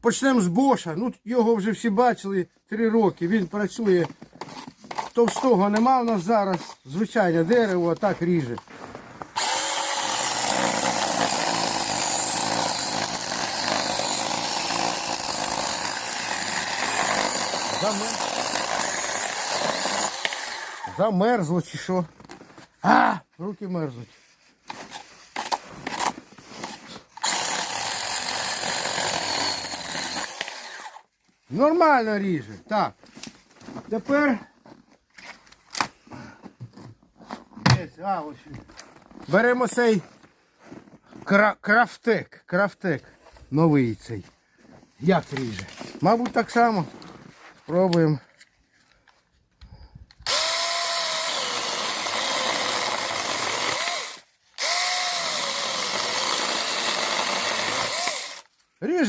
Почнемо з Боша. Ну, його вже всі бачили три роки. Він працює. Товстого нема в нас зараз. Звичайне дерево, а так ріже. Замер... Замерзло чи що? А, руки мерзнуть. Нормально ріже. Так. Тепер а, ось. беремо цей кра... крафтек. Крафтек. Новий цей. Як ріже? Мабуть, так само. Спробуємо. Ріже.